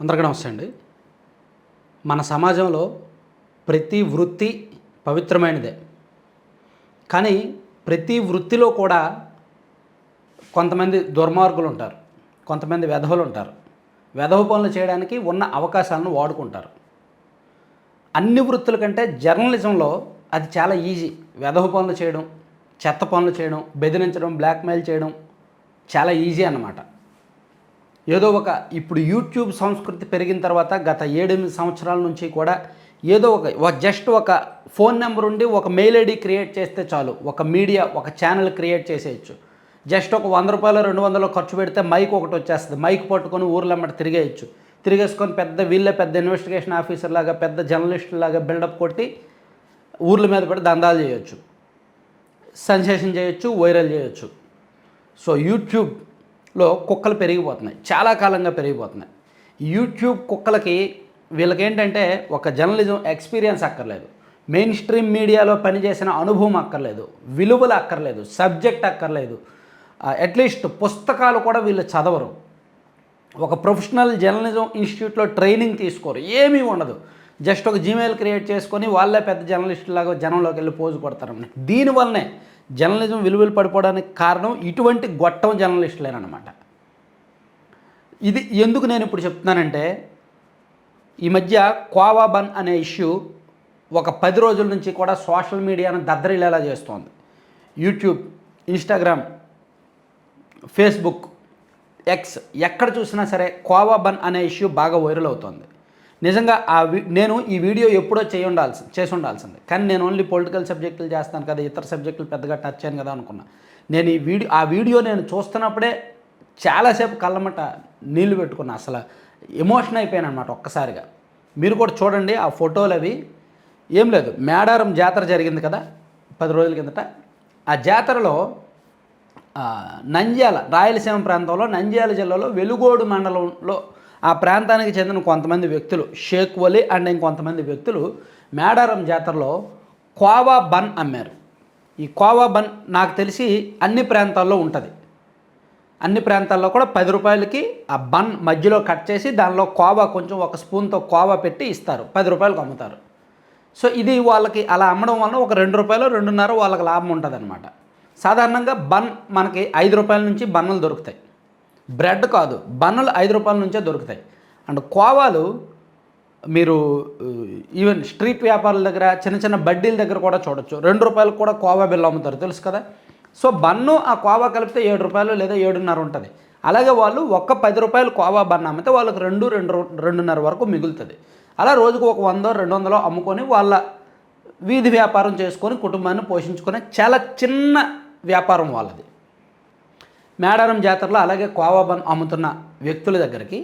అందరికీ నమస్తే అండి. మన సమాజంలో ప్రతి వృత్తి పవిత్రమైనదే. కానీ ప్రతి వృత్తిలో కూడా కొంతమంది దుర్మార్గులు ఉంటారు. కొంతమంది వెధవలు ఉంటారు. వెధవ పనులు చేయడానికి ఉన్న అవకాశాలను వాడుకుంటారు. అన్ని వృత్తుల కంటే జర్నలిజంలో అది చాలా ఈజీ. వెధవ పనులు చేయడం చెత్త పనులు చేయడం బెదిరించడం బ్లాక్మెయిల్ చేయడం చాలా ఈజీ అన్నమాట. ఏదో ఒక ఇప్పుడు యూట్యూబ్ సంస్కృతి పెరిగిన తర్వాత గత ఏడెనిమిది సంవత్సరాల నుంచి కూడా ఏదో ఒక జస్ట్ ఒక ఫోన్ నెంబర్ ఉండి ఒక మెయిల్ ఐడి క్రియేట్ చేస్తే చాలు. ఒక మీడియా ఒక ఛానల్ క్రియేట్ చేసేయచ్చు. జస్ట్ ఒక వంద రూపాయలు రెండు వందలు ఖర్చు పెడితే మైక్ ఒకటి వచ్చేస్తుంది. మైక్ పట్టుకొని ఊర్లమ్మట తిరిగేయచ్చు. తిరిగేసుకొని పెద్ద వీళ్ళే పెద్ద ఇన్వెస్టిగేషన్ ఆఫీసర్ లాగా పెద్ద జర్నలిస్టు లాగా బిల్డప్ కొట్టి ఊర్ల మీద పడి దందాలు చేయొచ్చు. సెన్సేషన్ చేయొచ్చు వైరల్ చేయొచ్చు. సో యూట్యూబ్ లో కుక్కలు పెరిగిపోతున్నాయి. చాలా కాలంగా పెరిగిపోతున్నాయి. యూట్యూబ్ కుక్కలకి వీళ్ళకేంటంటే ఒక జర్నలిజం ఎక్స్పీరియన్స్ అక్కర్లేదు. మెయిన్ స్ట్రీమ్ మీడియాలో పనిచేసిన అనుభవం అక్కర్లేదు. విలువలు అక్కర్లేదు. సబ్జెక్ట్ అక్కర్లేదు. అట్లీస్ట్ పుస్తకాలు కూడా వీళ్ళు చదవరు. ఒక ప్రొఫెషనల్ జర్నలిజం ఇన్స్టిట్యూట్లో ట్రైనింగ్ తీసుకోరు. ఏమీ ఉండదు. జస్ట్ ఒక జీమెయిల్ క్రియేట్ చేసుకొని వాళ్ళే పెద్ద జర్నలిస్టులాగా జనంలోకి వెళ్ళి పోజు కొడతారు. దీనివల్లనే జర్నలిజం విలువలు పడిపోవడానికి కారణం ఇటువంటి గొట్టం జర్నలిస్టులేనమాట ఇది ఎందుకు నేను ఇప్పుడు చెప్తున్నానంటే ఈ మధ్య కోవా బన్ అనే ఇష్యూ ఒక పది రోజుల నుంచి కూడా సోషల్ మీడియాను దద్దరిల్లేలా చేస్తోంది. యూట్యూబ్ ఇన్స్టాగ్రామ్ ఫేస్బుక్ ఎక్స్ ఎక్కడ చూసినా సరే కోవా బన్ అనే ఇష్యూ బాగా వైరల్ అవుతోంది. నిజంగా ఆ వి- నేను ఈ వీడియో ఎప్పుడో చేయి ఉండాల్సి చేసి ఉండాల్సింది. కానీ నేను ఓన్లీ పొలిటికల్ సబ్జెక్టులు చేస్తాను కదా ఇతర సబ్జెక్టులు పెద్దగా టచ్ చేయను కదా అనుకున్నా. నేను ఈ వీడియో ఆ వీడియో నేను చూస్తున్నప్పుడే చాలాసేపు కళ్ళమట నీళ్ళు పెట్టుకున్నా. అసలు ఎమోషన్ అయిపోయాను అనమాట ఒక్కసారిగా. మీరు కూడా చూడండి ఆ ఫోటోలు అవి. ఏం లేదు మేడారం జాతర జరిగింది కదా పది రోజుల కిందట. ఆ జాతరలో నంద్యాల రాయలసీమ ప్రాంతంలో నంద్యాల జిల్లాలో వెలుగోడు మండలంలో ఆ ప్రాంతానికి చెందిన కొంతమంది వ్యక్తులు షేక్ వలి అండ్ ఇంకొంతమంది వ్యక్తులు మేడారం జాతరలో కోవా బన్ అమ్మారు. ఈ కోవా బన్ నాకు తెలిసి అన్ని ప్రాంతాల్లో ఉంటుంది. అన్ని ప్రాంతాల్లో కూడా పది రూపాయలకి ఆ బన్ మధ్యలో కట్ చేసి దానిలో కోవా కొంచెం ఒక స్పూన్తో కోవా పెట్టి ఇస్తారు. పది రూపాయలకు అమ్ముతారు. సో ఇది వాళ్ళకి అలా అమ్మడం వలన ఒక రెండు రూపాయలు రెండున్నర వాళ్ళకి లాభం ఉంటుంది అనమాట సాధారణంగా బన్ మనకి ఐదు రూపాయల నుంచి బన్నులు దొరుకుతాయి. బ్రెడ్ కాదు బన్నులు ఐదు రూపాయల నుంచే దొరుకుతాయి. అండ్ కోవాలు మీరు ఈవెన్ స్ట్రీట్ వ్యాపారుల దగ్గర చిన్న చిన్న బడ్డీల దగ్గర కూడా చూడొచ్చు. రెండు రూపాయలకు కూడా కోవా బిల్లు అమ్ముతారు తెలుసు కదా? సో బన్ను ఆ కోవా కలిపితే ఏడు రూపాయలు లేదా ఏడున్నర ఉంటుంది. అలాగే వాళ్ళు ఒక్క పది రూపాయలు కోవా బన్ను అమ్మితే వాళ్ళకి రెండు రెండు రెండున్నర వరకు మిగులుతుంది. అలా రోజుకు ఒక వందో రెండు వందలో అమ్ముకొని వాళ్ళ వీధి వ్యాపారం చేసుకొని కుటుంబాన్ని పోషించుకునే చాలా చిన్న వ్యాపారం వాళ్ళది. మేడారం జాతరలో అలాగే కోవాబన్ అమ్ముతున్న వ్యక్తుల దగ్గరికి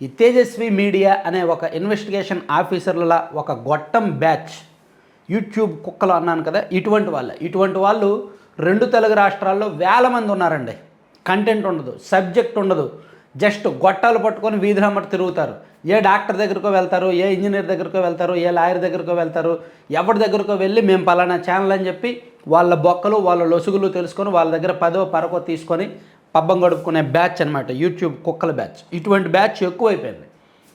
ఈ తేజస్వి మీడియా అనే ఒక ఇన్వెస్టిగేషన్ ఆఫీసర్ల ఒక గొట్టం బ్యాచ్ యూట్యూబ్ కుక్కలు అన్నాను కదా ఇటువంటి వాళ్ళే. ఇటువంటి వాళ్ళు రెండు తెలుగు రాష్ట్రాల్లో వేల మంది ఉన్నారండి. కంటెంట్ ఉండదు సబ్జెక్ట్ ఉండదు. జస్ట్ గొట్టాలు పట్టుకొని వీధిరమ్మట తిరుగుతారు. ఏ డాక్టర్ దగ్గరకో వెళ్తారు ఏ ఇంజనీర్ దగ్గరకో వెళ్తారు ఏ లాయర్ దగ్గరకో వెళ్తారు ఎవరి దగ్గరకో వెళ్ళి మేము పలానా ఛానల్ అని చెప్పి వాళ్ళ బొక్కలు వాళ్ళ లొసుగులు తెలుసుకొని వాళ్ళ దగ్గర పదో పరకో తీసుకొని పబ్బం గడుపుకునే బ్యాచ్ అనమాట యూట్యూబ్ కుక్కల బ్యాచ్. ఇటువంటి బ్యాచ్ ఎక్కువైపోయింది.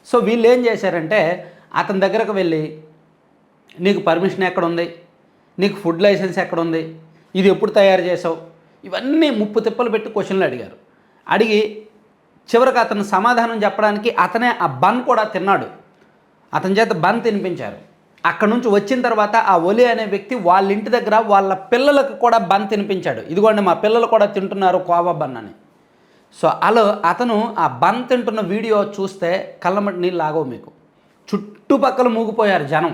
సో వీళ్ళు ఏం చేశారంటే అతని దగ్గరకు వెళ్ళి నీకు పర్మిషన్ ఎక్కడ ఉంది నీకు ఫుడ్ లైసెన్స్ ఎక్కడ ఉంది ఇది ఎప్పుడు తయారు చేసావు? ఇవన్నీ ముప్పు తిప్పలు పెట్టి క్వశ్చన్లు అడిగారు. అడిగి చివరికి అతను సమాధానం చెప్పడానికి అతనే ఆ బన్ కూడా తిన్నాడు. అతని చేత బన్ తినిపించారు. అక్కడ నుంచి వచ్చిన తర్వాత ఆ ఒలి అనే వ్యక్తి వాళ్ళ ఇంటి దగ్గర వాళ్ళ పిల్లలకు కూడా బన్ తినిపించాడు. ఇదిగోండి మా పిల్లలు కూడా తింటున్నారు కోవా బన్ అని. సో అలా అతను ఆ బన్ తింటున్న వీడియో చూస్తే కళ్ళమటి నీళ్ళు లాగవు మీకు. చుట్టుపక్కల మూగిపోయారు జనం.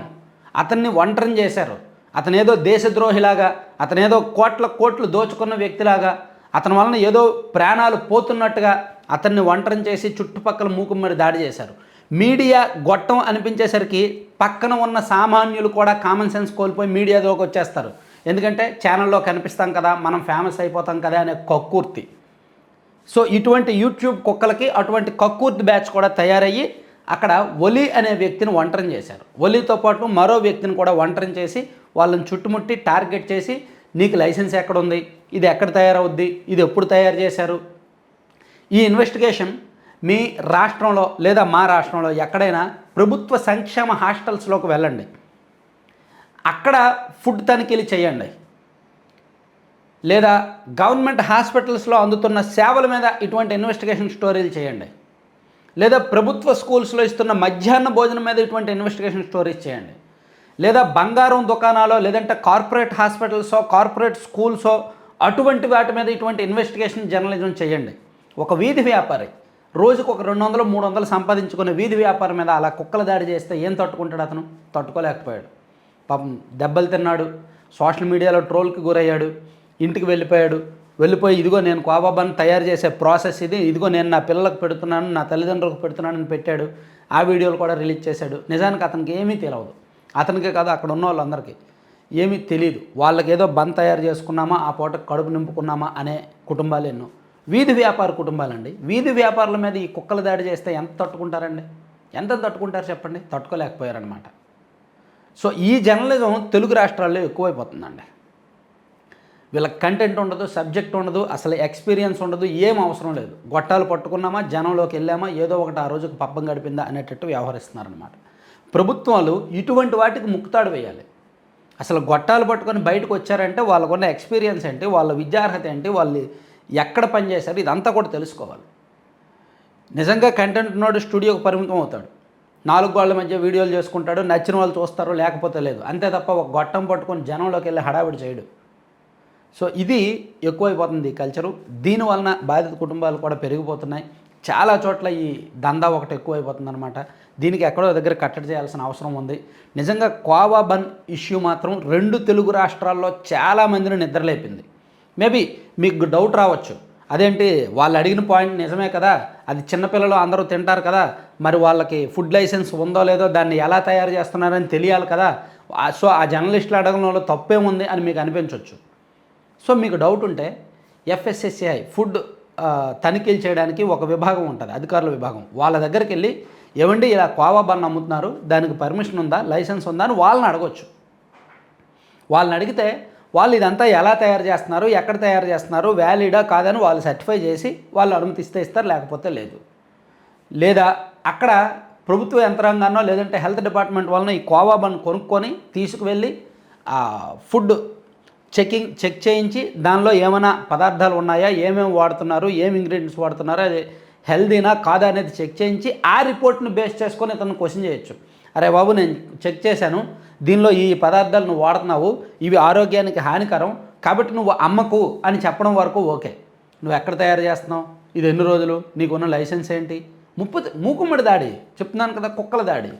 అతన్ని ఒంటరిని చేశారు. అతనేదో దేశద్రోహిలాగా అతనేదో కోట్ల కోట్లు దోచుకున్న వ్యక్తిలాగా అతని వలన ఏదో ప్రాణాలు పోతున్నట్టుగా అతన్ని ఒంటరిని చేసి చుట్టుపక్కల మూకుమ్మడి దాడి చేశారు. మీడియా గొట్టం అనిపించేసరికి పక్కన ఉన్న సామాన్యులు కూడా కామన్ సెన్స్ కోల్పోయి మీడియాలోకి వచ్చేస్తారు. ఎందుకంటే ఛానల్లో కనిపిస్తాం కదా మనం ఫేమస్ అయిపోతాం కదా అనే కక్కుర్తి. సో ఇటువంటి యూట్యూబ్ కుక్కలకి అటువంటి కక్కుర్తి బ్యాచ్ కూడా తయారయ్యి అక్కడ ఒలి అనే వ్యక్తిని ఒంటరిని చేశారు. ఒలితో పాటు మరో వ్యక్తిని కూడా ఒంటరిని చేసి వాళ్ళని చుట్టుముట్టి టార్గెట్ చేసి నీకు లైసెన్స్ ఎక్కడ ఉంది ఇది ఎక్కడ తయారవుద్ది? ఇది ఎప్పుడు తయారు చేశారు? ఈ ఇన్వెస్టిగేషన్ మీ రాష్ట్రంలో లేదా మా రాష్ట్రంలో ఎక్కడైనా ప్రభుత్వ సంక్షేమ హాస్టల్స్లోకి వెళ్ళండి. అక్కడ ఫుడ్ తనిఖీలు చేయండి. లేదా గవర్నమెంట్ హాస్పిటల్స్లో అందుతున్న సేవల మీద ఇటువంటి ఇన్వెస్టిగేషన్ స్టోరీలు చేయండి. లేదా ప్రభుత్వ స్కూల్స్లో ఇస్తున్న మధ్యాహ్న భోజనం మీద ఇటువంటి ఇన్వెస్టిగేషన్ స్టోరీస్ చేయండి. లేదా బంగారం దుకాణాలో లేదంటే కార్పొరేట్ హాస్పిటల్సో కార్పొరేట్ స్కూల్సో అటువంటి వాటి మీద ఇటువంటి ఇన్వెస్టిగేషన్ జర్నలిజం చేయండి. ఒక వీధి వ్యాపారి రోజుకు ఒక రెండు వందలు మూడు వందలు సంపాదించుకునే వీధి వ్యాపారం మీద అలా కుక్కల దాడి చేస్తే ఏం తట్టుకుంటాడు అతను? తట్టుకోలేకపోయాడు. పాపం దెబ్బలు తిన్నాడు సోషల్ మీడియాలో ట్రోల్కి గురయ్యాడు ఇంటికి వెళ్ళిపోయాడు వెళ్ళిపోయి ఇదిగో నేను కోబాబాన్ని తయారు చేసే ప్రాసెస్ ఇది ఇదిగో నేను నా పిల్లలకు పెడుతున్నాను నా తల్లిదండ్రులకు పెడుతున్నానని పెట్టాడు ఆ వీడియోలు కూడా రిలీజ్ చేశాడు. నిజానికి అతనికి ఏమీ తెలియదు అతనికే కాదు అక్కడ ఉన్న వాళ్ళందరికీ ఏమీ తెలియదు వాళ్ళకేదో బంద్ తయారు చేసుకున్నామా ఆ పూట కడుపు నింపుకున్నామా అనే కుటుంబాలు ఎన్నో. వీధి వ్యాపార కుటుంబాలండి. వీధి వ్యాపారుల మీద ఈ కుక్కలు దాడి చేస్తే ఎంత తట్టుకుంటారండి? ఎంత తట్టుకుంటారు చెప్పండి? తట్టుకోలేకపోయారనమాట సో ఈ జర్నలిజం తెలుగు రాష్ట్రాల్లో ఎక్కువైపోతుందండి. వీళ్ళకి కంటెంట్ ఉండదు సబ్జెక్ట్ ఉండదు అసలు ఎక్స్పీరియన్స్ ఉండదు ఏం అవసరం లేదు. గొట్టాలు పట్టుకున్నామా జనంలోకి వెళ్ళామా ఏదో ఒకటి ఆ రోజుకు పబ్బం గడిపిందా అనేటట్టు వ్యవహరిస్తున్నారనమాట ప్రభుత్వాలు ఇటువంటి వాటికి ముక్తాడు వేయాలి. అసలు గొట్టాలు పట్టుకొని బయటకు వచ్చారంటే వాళ్ళకున్న ఎక్స్పీరియన్స్ ఏంటి? వాళ్ళ విద్యార్హత ఏంటి? వాళ్ళు ఎక్కడ పనిచేశారు ఇదంతా కూడా తెలుసుకోవాలి. నిజంగా కంటెంట్ ఉన్నోడు స్టూడియోకి పరిమితం అవుతాడు. నాలుగు వాళ్ళ మధ్య వీడియోలు చేసుకుంటాడు నచ్చిన వాళ్ళు చూస్తారు లేకపోతే లేదు. అంతే తప్ప ఒక గొట్టం పట్టుకొని జనంలోకి వెళ్ళి హడావిడి చేయడు. సో ఇది ఎక్కువైపోతుంది ఈ కల్చరు దీనివలన బాధిత కుటుంబాలు కూడా పెరిగిపోతున్నాయి. చాలా చోట్ల ఈ దందా ఒకటి ఎక్కువైపోతుందనమాట దీనికి ఎక్కడో దగ్గర కట్టడి చేయాల్సిన అవసరం ఉంది. నిజంగా కోవా బన్ ఇష్యూ మాత్రం రెండు తెలుగు రాష్ట్రాల్లో చాలామందిని నిద్రలేపింది. మేబీ మీకు డౌట్ రావచ్చు. అదేంటి వాళ్ళు అడిగిన పాయింట్ నిజమే కదా అది చిన్నపిల్లలు అందరూ తింటారు కదా మరి వాళ్ళకి ఫుడ్ లైసెన్స్ ఉందో లేదో దాన్ని ఎలా తయారు చేస్తున్నారని తెలియాలి కదా. సో ఆ జర్నలిస్టులు అడగడంలో తప్పేముంది అని మీకు అనిపించవచ్చు సో మీకు డౌట్ ఉంటే ఎఫ్ఎస్ఎస్సిఐ ఫుడ్ తనిఖీలు చేయడానికి ఒక విభాగం ఉంటుంది అధికారుల విభాగం. వాళ్ళ దగ్గరికి వెళ్ళి ఏమండి ఇలా కోవా బన్ అమ్ముతున్నారు దానికి పర్మిషన్ ఉందా లైసెన్స్ ఉందా అని వాళ్ళని అడగొచ్చు. వాళ్ళని అడిగితే వాళ్ళు ఇదంతా ఎలా తయారు చేస్తున్నారు ఎక్కడ తయారు చేస్తున్నారు వ్యాలిడా కాదని వాళ్ళు సర్టిఫై చేసి వాళ్ళు అనుమతిస్తే ఇస్తారు లేకపోతే లేదు. లేదా అక్కడ ప్రభుత్వ యంత్రాంగాన్నో లేదంటే హెల్త్ డిపార్ట్మెంట్ వలన ఈ కోవా బన్ కొనుక్కొని తీసుకువెళ్ళి ఆ ఫుడ్ చెకింగ్ చెక్ చేయించి దానిలో ఏమైనా పదార్థాలు ఉన్నాయా ఏమేమి వాడుతున్నారు ఏమి ఇంగ్రీడియంట్స్ వాడుతున్నారో అది హెల్దీనా కాదా అనేది చెక్ చేయించి ఆ రిపోర్ట్ని బేస్ చేసుకొని ఇతను క్వశ్చన్ చేయొచ్చు. అరే బాబు నేను చెక్ చేశాను దీనిలో ఈ పదార్థాలు నువ్వు వాడుతున్నావు ఇవి ఆరోగ్యానికి హానికరం కాబట్టి నువ్వు అమ్మకు అని చెప్పడం వరకు ఓకే. నువ్వు ఎక్కడ తయారు చేస్తున్నావు? ఇది ఎన్ని రోజులు? నీకున్న లైసెన్స్ ఏంటి? ముప్పు మూకుమ్మడి దాడి చెప్తున్నాను కదా కుక్కల దాడి.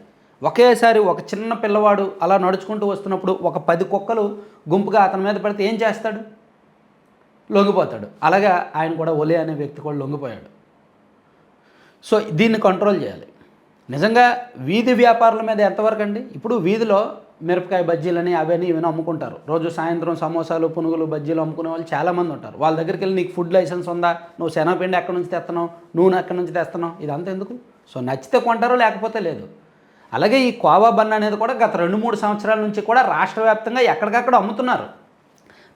ఒకేసారి ఒక చిన్న పిల్లవాడు అలా నడుచుకుంటూ వస్తున్నప్పుడు ఒక పది కుక్కలు గుంపుగా అతని మీద పడితే ఏం చేస్తాడు? లొంగిపోతాడు. అలాగా ఆయన కూడా ఒలే అనే వ్యక్తి కూడా లొంగిపోయాడు. సో దీన్ని కంట్రోల్ చేయాలి. నిజంగా వీధి వ్యాపారుల మీద ఎంతవరకు అండి? ఇప్పుడు వీధిలో మిరపకాయ బజ్జీలని అవన్నీ ఇవన్నీ అమ్ముకుంటారు. రోజు సాయంత్రం సమోసాలు పునుగులు బజ్జీలు అమ్ముకునే వాళ్ళు చాలామంది ఉంటారు. వాళ్ళ దగ్గరికి వెళ్ళి నీకు ఫుడ్ లైసెన్స్ ఉందా? నువ్వు శనగపిండి ఎక్కడి నుంచి తెస్తున్నావు నూనె ఎక్కడి నుంచి తెస్తున్నావు ఇదంతా ఎందుకు? సో నచ్చితే కొంటారు లేకపోతే లేదు. అలాగే ఈ కోవా బన్ అనేది కూడా గత రెండు మూడు సంవత్సరాల నుంచి కూడా రాష్ట్ర వ్యాప్తంగా ఎక్కడికక్కడ అమ్ముతున్నారు.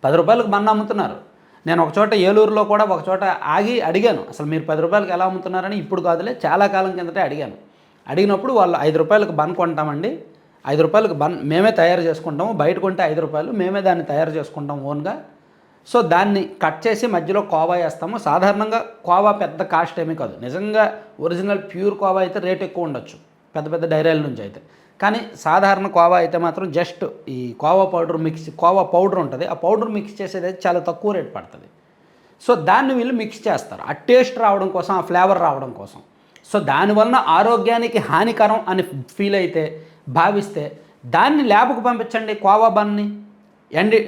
పది రూపాయలకు బన్న అమ్ముతున్నారు. నేను ఒక చోట ఏలూరులో కూడా ఒక చోట ఆగి అడిగాను. అసలు మీరు పది రూపాయలకి ఎలా అమ్ముతున్నారని ఇప్పుడు కాదులే చాలా కాలం కిందటే అడిగాను. అడిగినప్పుడు వాళ్ళు ఐదు రూపాయలకు బన్ కొంటామండి. ఐదు రూపాయలకు బన్ మేమే తయారు చేసుకుంటాము. బయట కొంటే ఐదు రూపాయలు మేమే దాన్ని తయారు చేసుకుంటాం ఓన్గా. సో దాన్ని కట్ చేసి మధ్యలో కోవా వేస్తాము. సాధారణంగా కోవా పెద్ద కాస్ట్ ఏమీ కాదు. నిజంగా ఒరిజినల్ ప్యూర్ కోవా అయితే రేట్ ఎక్కువ ఉండొచ్చు. పెద్ద పెద్ద డైరీల నుంచి అయితే. కానీ సాధారణ కోవా అయితే మాత్రం జస్ట్ ఈ khoa powder mix khoa powder ఉంటుంది. ఆ పౌడర్ మిక్స్ చేసేది అయితే చాలా తక్కువ రేట్ పడుతుంది. సో దాన్ని వీళ్ళు మిక్స్ చేస్తారు. ఆ టేస్ట్ రావడం కోసం ఆ ఫ్లేవర్ రావడం కోసం. సో దానివలన ఆరోగ్యానికి హానికరం అని ఫీల్ అయితే భావిస్తే దాన్ని ల్యాబ్కు పంపించండి కోవా బన్ని. ఎన్డి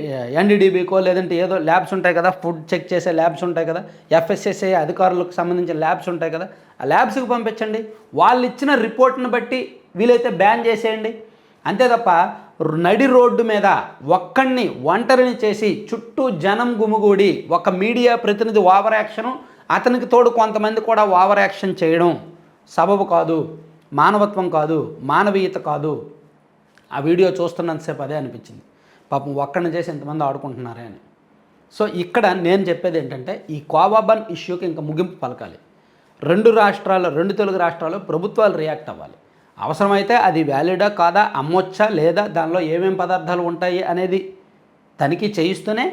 ఎన్డీడీబీకో లేదంటే ఏదో ల్యాబ్స్ ఉంటాయి కదా ఫుడ్ చెక్ చేసే ల్యాబ్స్ ఉంటాయి కదా ఎఫ్ఎస్ఎస్ఐ అధికారులకు సంబంధించిన ల్యాబ్స్ ఉంటాయి కదా ఆ ల్యాబ్స్కి పంపించండి. వాళ్ళు ఇచ్చిన రిపోర్ట్ని బట్టి వీలైతే బ్యాన్ చేసేయండి. అంతే తప్ప నడి రోడ్డు మీద ఒక్కడిని ఒంటరిని చేసి చుట్టూ జనం గుమిగూడి ఒక మీడియా ప్రతినిధి ఓవర్ యాక్షను అతనికి తోడు కొంతమంది కూడా ఓవర్ యాక్షన్ చేయడం సబబు కాదు. మానవత్వం కాదు మానవీయత కాదు. ఆ వీడియో చూస్తున్నంతసేపు అదే అనిపించింది. పాపం ఒక్కడిని చేసి ఎంతమంది ఆడుకుంటున్నారే అని. సో ఇక్కడ నేను చెప్పేది ఏంటంటే ఈ కోవాబన్ ఇష్యూకి ఇంకా ముగింపు పలకాలి. రెండు రాష్ట్రాలు రెండు తెలుగు రాష్ట్రాలు ప్రభుత్వాలు రియాక్ట్ అవ్వాలి. అవసరమైతే అది వ్యాలిడా కాదా అమ్మొచ్చా లేదా దానిలో ఏమేం పదార్థాలు ఉంటాయి అనేది తనిఖీ చేయిస్తూనే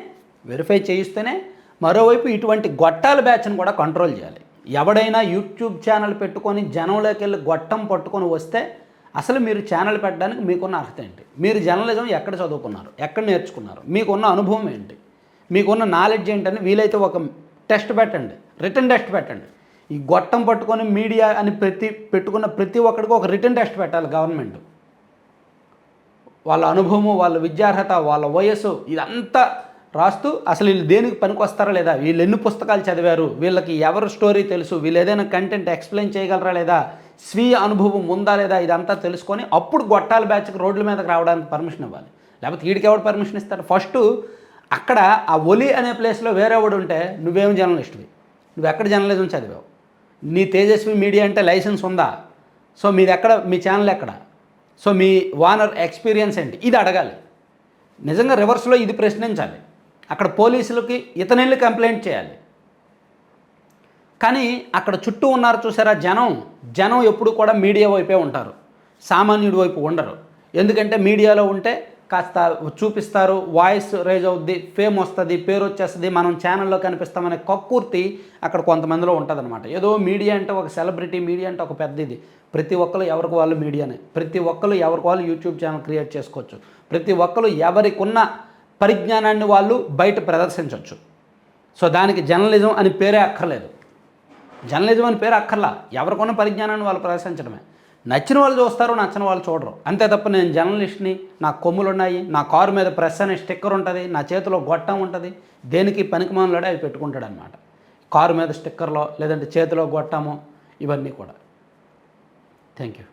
వెరిఫై చేయిస్తూనే మరోవైపు ఇటువంటి గొట్టాల బ్యాచ్ని కూడా కంట్రోల్ చేయాలి. ఎవడైనా యూట్యూబ్ ఛానల్ పెట్టుకొని జనంలోకి వెళ్ళి గొట్టం పట్టుకొని వస్తే అసలు మీరు ఛానల్ పెట్టడానికి మీకున్న అర్హత ఏంటి? మీరు జర్నలిజం ఎక్కడ చదువుకున్నారు? ఎక్కడ నేర్చుకున్నారు? మీకున్న అనుభవం ఏంటి? మీకున్న నాలెడ్జ్ ఏంటని వీలైతే ఒక టెస్ట్ పెట్టండి. రిటర్న్ టెస్ట్ పెట్టండి. ఈ గొట్టం పట్టుకొని మీడియా అని ప్రతి పెట్టుకున్న ప్రతి ఒక్కడికి ఒక రిటర్న్ టెస్ట్ పెట్టాలి గవర్నమెంట్. వాళ్ళ అనుభవము వాళ్ళ విద్యార్హత వాళ్ళ వయస్సు ఇదంతా రాస్తూ అసలు వీళ్ళు దేనికి పనికొస్తారా లేదా? వీళ్ళు ఎన్ని పుస్తకాలు చదివారు? వీళ్ళకి ఎవరు స్టోరీ తెలుసు? వీళ్ళు ఏదైనా కంటెంట్ ఎక్స్ప్లెయిన్ చేయగలరా లేదా? స్వీయ అనుభవం ఉందా లేదా? ఇదంతా తెలుసుకొని అప్పుడు గొట్టాల బ్యాచ్కి రోడ్ల మీదకి రావడానికి పర్మిషన్ ఇవ్వాలి. లేకపోతే వీడికి ఎవరు పర్మిషన్ ఇస్తాడు ఫస్ట్ అక్కడ ఆ ఒలి అనే ప్లేస్లో వేరేవాడు ఉంటే నువ్వేం జర్నలిస్ట్వి నువ్వు ఎక్కడ జర్నలిజం చదివావు? నీ తేజస్వి మీడియా అంటే లైసెన్స్ ఉందా? సో మీది ఎక్కడ? మీ ఛానల్ ఎక్కడ? సో మీ వానర్ ఎక్స్పీరియన్స్ ఏంటి? ఇది అడగాలి. నిజంగా రివర్స్లో ఇది ప్రశ్నించాలి. అక్కడ పోలీసులకి ఇతనెళ్ళి కంప్లైంట్ చేయాలి. కానీ అక్కడ చుట్టూ ఉన్నారు చూసారా జనం? జనం ఎప్పుడు కూడా మీడియా వైపే ఉంటారు. సామాన్యుడి వైపు ఉండరు. ఎందుకంటే మీడియాలో ఉంటే కాస్త చూపిస్తారు వాయిస్ రేజ్ అవుద్ది ఫేమ్ వస్తుంది పేరు వచ్చేస్తుంది మనం ఛానల్లో కనిపిస్తామనే కక్కుర్తి అక్కడ కొంతమందిలో ఉంటుందన్నమాట. ఏదో మీడియా అంటే ఒక సెలబ్రిటీ మీడియా అంటే ఒక పెద్ద ఇది. ప్రతి ఒక్కరు ఎవరికి వాళ్ళు మీడియానే. ప్రతి ఒక్కరు ఎవరికి వాళ్ళు యూట్యూబ్ ఛానల్ క్రియేట్ చేసుకోవచ్చు. ప్రతి ఒక్కరు ఎవరికి ఉన్న పరిజ్ఞానాన్ని వాళ్ళు బయట ప్రదర్శించవచ్చు సో దానికి జర్నలిజం అని పేరే అక్కర్లేదు. జర్నలిజం అని పేరు అక్కర్లా. ఎవరికొన్న పరిజ్ఞానాన్ని వాళ్ళు ప్రదర్శించడమే. నచ్చిన వాళ్ళు చూస్తారు నచ్చిన వాళ్ళు చూడరు. అంతే తప్ప నేను జర్నలిస్ట్ని నా కొమ్ములు ఉన్నాయి నా కారు మీద ప్రెస్ అనే స్టిక్కర్ ఉంటుంది నా చేతిలో గొట్టం ఉంటుంది దేనికి పనికిమానులాడే అవి పెట్టుకుంటాడు అనమాట కారు మీద స్టిక్కర్లో లేదంటే చేతిలో గొట్టము ఇవన్నీ కూడా. Thank you.